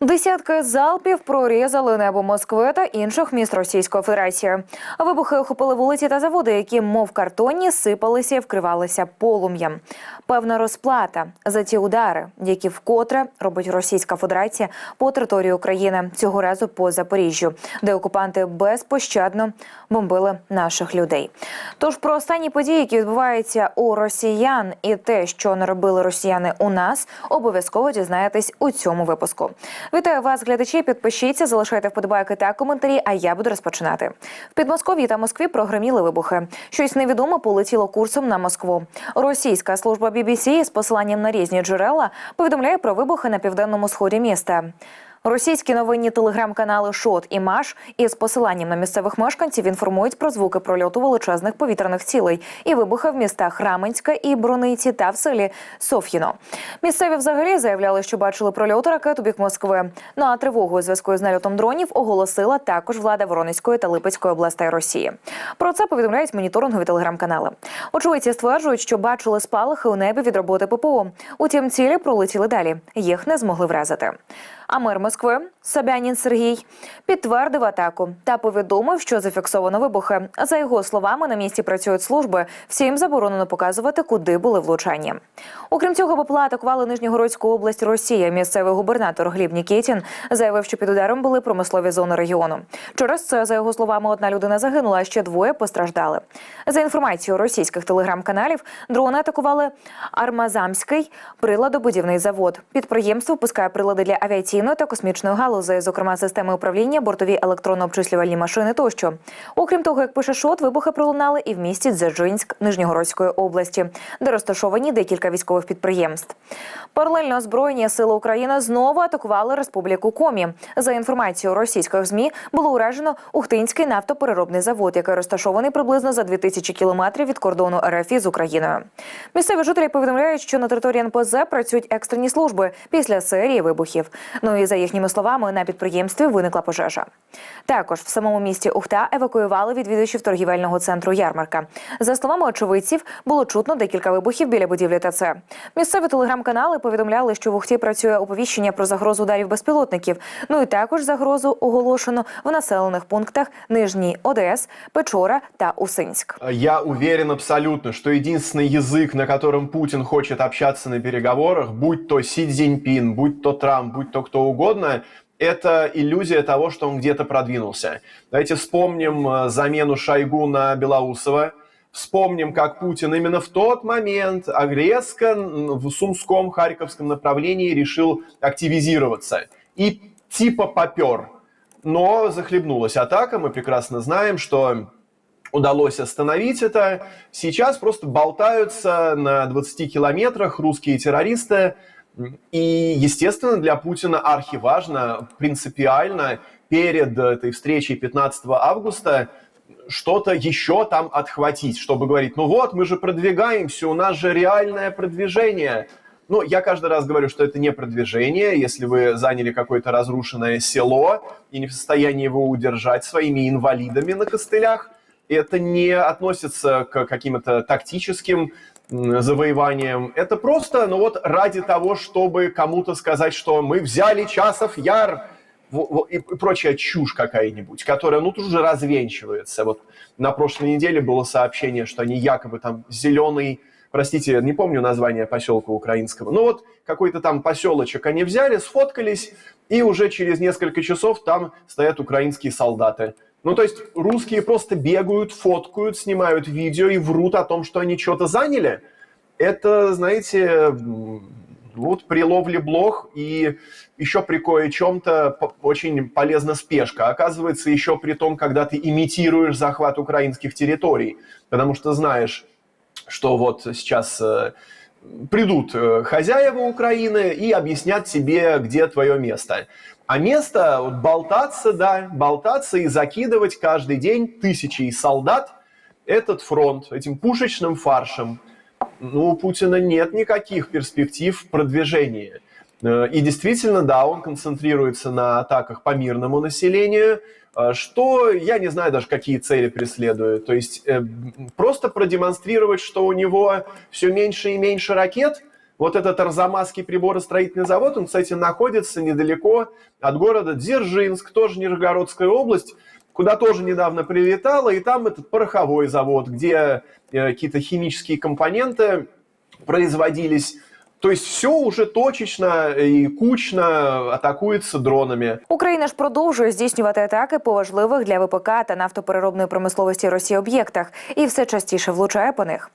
Десятки залпів прорізали небо Москви та інших міст Російської Федерації. Вибухи охопили вулиці та заводи, які, мов картонні, сипалися і вкривалися полум'ям. Певна розплата за ті удари, які вкотре робить Російська Федерація по території України цього разу по Запоріжжю, де окупанти безпощадно бомбили наших людей. Тож про останні події, які відбуваються у росіян, і те, що не робили росіяни у нас, обов'язково дізнаєтесь у цьому випуску. Вітаю вас, глядачі. Підпишіться, залишайте вподобайки та коментарі. А я буду розпочинати. В Підмосков'ї та Москві прогреміли вибухи. Щось невідоме полетіло курсом на Москву. Російська служба BBC з посиланням на різні джерела повідомляє про вибухи на південному сході міста. Російські новинні телеграм-канали Шот і Маш із посиланням на місцевих мешканців інформують про звуки прольоту величезних повітряних цілей і вибухи в містах Раменська і Брониці та в селі Соф'їно. Місцеві взагалі заявляли, що бачили прольоти ракет у бік Москви. Ну а тривогу у зв'язку з нальотом дронів оголосила також влада Воронезької та Липецької областей Росії. Про це повідомляють моніторингові телеграм-канали. Очевидці стверджують, що бачили спалахи у небі від роботи ППО. Утім, цілі пролетіли далі. Їх не змогли вразити. А мер Москви Собянін Сергій підтвердив атаку та повідомив, що зафіксовано вибухи. За його словами, на місці працюють служби. Всім заборонено показувати, куди були влучання. Окрім цього, БПЛА атакували Нижньогородську область Росія. Місцевий губернатор Гліб Нікітін заявив, що під ударом були промислові зони регіону. Через це, за його словами, одна людина загинула, а ще двоє постраждали. За інформацією російських телеграм-каналів, дрони атакували Армазамський приладобудівний завод. Підприємство пускає прилади для авіаційної та космічної галузі, зокрема системи управління, бортові електронно-обчислювальні машини тощо. Окрім того, як пише Шот, вибухи пролунали і в місті Дзержинськ Нижньогородської області, де розташовані декілька військових підприємств. Паралельно озброєні сили України знову атакували Республіку Комі. За інформацією російських змі було уражено Ухтинський нафтопереробний завод, який розташований приблизно за 2000 кілометрів від кордону РФ із Україною. Місцеві жителі повідомляють, що на території НПЗ працюють екстрені служби після серії вибухів. Ну і за їхніми словами, на підприємстві виникла пожежа. Також в самому місті Ухта евакуювали відвідувачів торгівельного центру ярмарка. За словами очевидців, було чутно декілька вибухів біля будівлі ТЦ. Місцеві телеграм-канали повідомляли, що в Ухті працює оповіщення про загрозу ударів безпілотників. Ну і також загрозу оголошено в населених пунктах Нижній ОДС, Печора та Усинськ. Я уверен абсолютно, что единственный язык, на котором Путин хочет общаться на переговорах, будь то Си Цзиньпин, будь то Трамп, будь то кто угодно, это иллюзия того, что он где-то продвинулся. Давайте вспомним э, замену Шойгу на Белоусова. Вспомним, как Путин именно в тот момент резко в Сумском, Харьковском направлении решил активизироваться. И типа попер. Но захлебнулась атака. Мы прекрасно знаем, что удалось остановить это. Сейчас просто болтаются на 20 километрах русские террористы. И, естественно, для Путина архиважно, принципиально перед этой встречей 15 августа что-то еще там отхватить, чтобы говорить, ну вот, мы же продвигаемся, у нас же реальное продвижение. Ну, я каждый раз говорю, что это не продвижение. Если вы заняли какое-то разрушенное село и не в состоянии его удержать своими инвалидами на костылях, это не относится к каким-то тактическим м, завоеваниям. Это просто, ну вот, ради того, чтобы кому-то сказать, что мы взяли часов яр, и прочая чушь какая-нибудь, которая, ну, тут уже развенчивается. Вот на прошлой неделе было сообщение, что они якобы там зеленый, простите, не помню название поселка украинского, ну вот какой-то там поселочек они взяли, сфоткались, и уже через несколько часов там стоят украинские солдаты. Ну, то есть русские просто бегают, фоткают, снимают видео и врут о том, что они что-то заняли. Это, знаете, вот при ловле блох и еще при кое-чем-то очень полезна спешка. Оказывается, еще при том, когда ты имитируешь захват украинских территорий. Потому что знаешь, что вот сейчас э, придут э, хозяева Украины и объяснят тебе, где твое место. А место вот, болтаться, да, болтаться и закидывать каждый день тысячи солдат этот фронт этим пушечным фаршем. Ну, у Путина нет никаких перспектив продвижения. Э, И действительно, да, он концентрируется на атаках по мирному населению, что я не знаю даже, какие цели преследует. То есть э, просто продемонстрировать, что у него все меньше и меньше ракет, Вот этот Арзамасский приборостроительный завод, он, кстати, находится недалеко от города Дзержинск, тоже Нижегородская область, куда тоже недавно прилетала, и там этот пороховой завод, где э, какие-то химические компоненты производились. То есть все уже точечно і кучно атакується дронами. Україна ж продовжує здійснювати атаки по важливих для ВПК та нафтопереробної промисловості Росії об'єктах і все частіше влучає по них.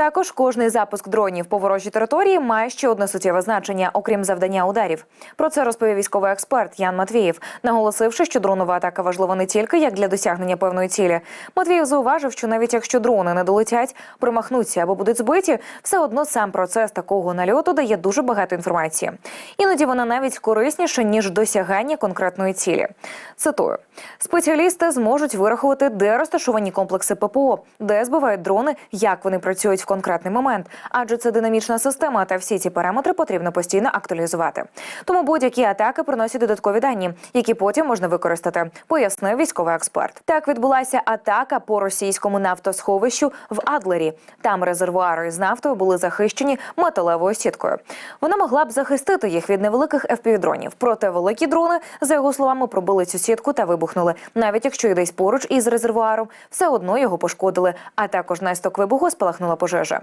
Також кожний запуск дронів по ворожій території має ще одне суттєве значення, окрім завдання ударів. Про це розповів військовий експерт Ян Матвієв, наголосивши, що дронова атака важлива не тільки як для досягнення певної цілі. Матвієв зауважив, що навіть якщо дрони не долетять, промахнуться або будуть збиті, все одно сам процес такого нальоту дає дуже багато інформації. Іноді вона навіть корисніша ніж досягання конкретної цілі. Цитую: спеціалісти зможуть вирахувати, де розташовані комплекси ППО, де збивають дрони, як вони працюють в конкретний момент, адже це динамічна система, та всі ці параметри потрібно постійно актуалізувати. Тому будь-які атаки приносять додаткові дані, які потім можна використати, пояснив військовий експерт. Так відбулася атака по російському нафтосховищу в Адлері. Там резервуари з нафтою були захищені металевою сіткою. Вона могла б захистити їх від невеликих FPV-дронів. Проте великі дрони, за його словами, пробили цю сітку та вибухнули. Навіть якщо й десь поруч із резервуаром, все одно його пошкодили. А також на істок вибуху спалахнула пожежа.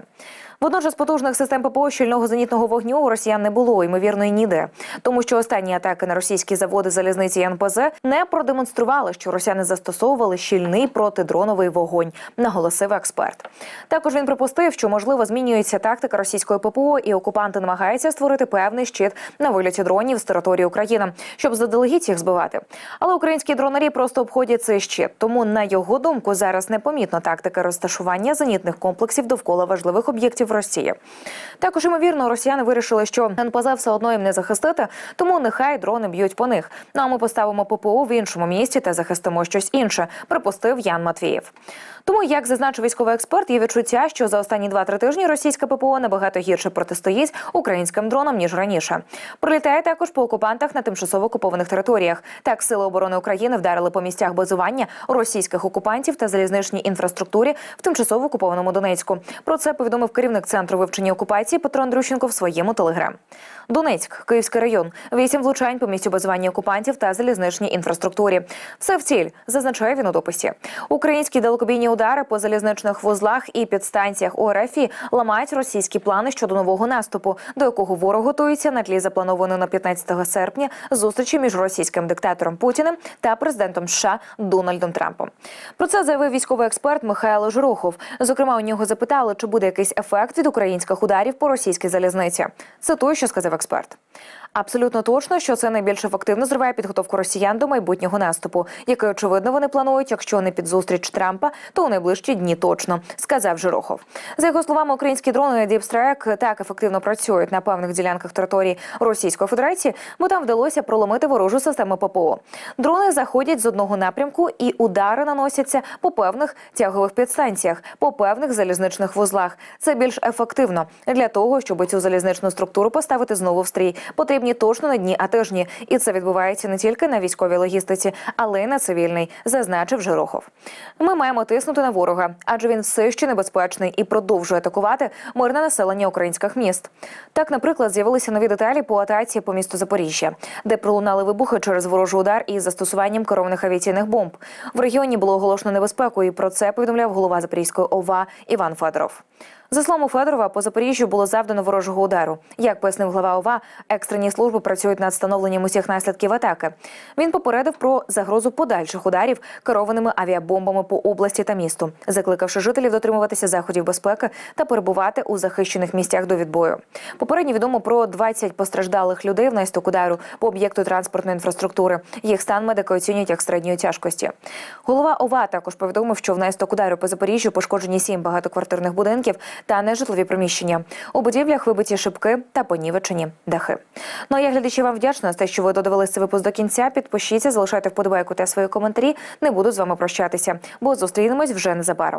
Водночас потужних систем ППО щільного зенітного вогню у росіян не було, ймовірно, і ніде, тому що останні атаки на російські заводи залізниці і НПЗ не продемонстрували, що росіяни застосовували щільний протидроновий вогонь, наголосив експерт. Також він припустив, що можливо змінюється тактика російської ППО, і окупанти намагаються створити певний щит на вильоті дронів з території України, щоб заделегідь їх збивати. Але українські дронарі просто обходять цей щит. Тому, на його думку, зараз непомітно тактика розташування зенітних комплексів довкола важливих об'єктів Росії. Також ймовірно, росіяни вирішили, що НПЗ все одно їм не захистити, тому нехай дрони б'ють по них. Ну а ми поставимо ППО в іншому місці та захистимо щось інше, припустив Ян Матвієв. Тому, як зазначив військовий експерт, є відчуття, що за останні 2-3 тижні російська ППО набагато гірше протистоїть українським дронам ніж раніше. Прилітає також по окупантах на тимчасово окупованих територіях. Так, сили оборони України вдарили по місцях базування російських окупантів та залізничній інфраструктурі в тимчасово окупованому Донецьку. Про це повідомив керівник центру вивчення окупації Петро Андрющенко в своєму телеграм. Донецьк, Київський район, вісім влучань по місцю базування окупантів та залізничній інфраструктурі. Все в ціль, зазначає він у дописі. Українські далекобійні удари по залізничних вузлах і підстанціях ОРФ ламають російські плани щодо нового наступу, до якого ворог готується на тлі запланованої на 15 серпня зустрічі між російським диктатором Путіним та президентом США Дональдом Трампом. Про це заявив військовий експерт Михайло Жирохов. Зокрема, у нього запитали, чи буде якийсь ефект від українських ударів по російській залізниці. Це той, що сказав експерт. Абсолютно точно, що це найбільш ефективно зриває підготовку росіян до майбутнього наступу, який очевидно вони планують, якщо не під зустріч Трампа, то у найближчі дні точно, сказав Жирохов. За його словами, українські дрони Strike так ефективно працюють на певних ділянках території Російської Федерації, бо там вдалося проломити ворожу систему ППО. Дрони заходять з одного напрямку, і удари наносяться по певних тягових підстанціях, по певних залізничних вузлах. Це більш ефективно для того, щоб цю залізничну структуру поставити знову в стрій. Потрібні точно не дні, а тижні, і це відбувається не тільки на військовій логістиці, але й на цивільній, зазначив Жирохов. Ми маємо тиснути на ворога, адже він все ще небезпечний і продовжує атакувати мирне населення українських міст. Так, наприклад, з'явилися нові деталі по атаці по місту Запоріжжя, де пролунали вибухи через ворожий удар із застосуванням керованих авіаційних бомб. В регіоні було оголошено небезпеку, і про це повідомляв голова Запорізької ОВА Іван Федоров. За словами Федорова, по Запоріжжю було завдано ворожого удару. Як пояснив глава ОВА, екстрені служби працюють над встановленням усіх наслідків атаки. Він попередив про загрозу подальших ударів керованими авіабомбами по області та місту, закликавши жителів дотримуватися заходів безпеки та перебувати у захищених місцях до відбою. Попередньо відомо про 20 постраждалих людей внаслідок удару по об'єкту транспортної інфраструктури. Їх стан медики оцінюють як середньої тяжкості. Голова ОВА також повідомив, що внаслідок удару по Запоріжжю пошкоджені сім багатоквартирних будинків та нежитлові приміщення. У будівлях вибиті шибки та понівечені дахи. Ну а я глядачі вам вдячна за те, що ви додивилися цей випуск до кінця. Підпишіться, залишайте вподобайку та свої коментарі. Не буду з вами прощатися, бо зустрінемось вже незабаром.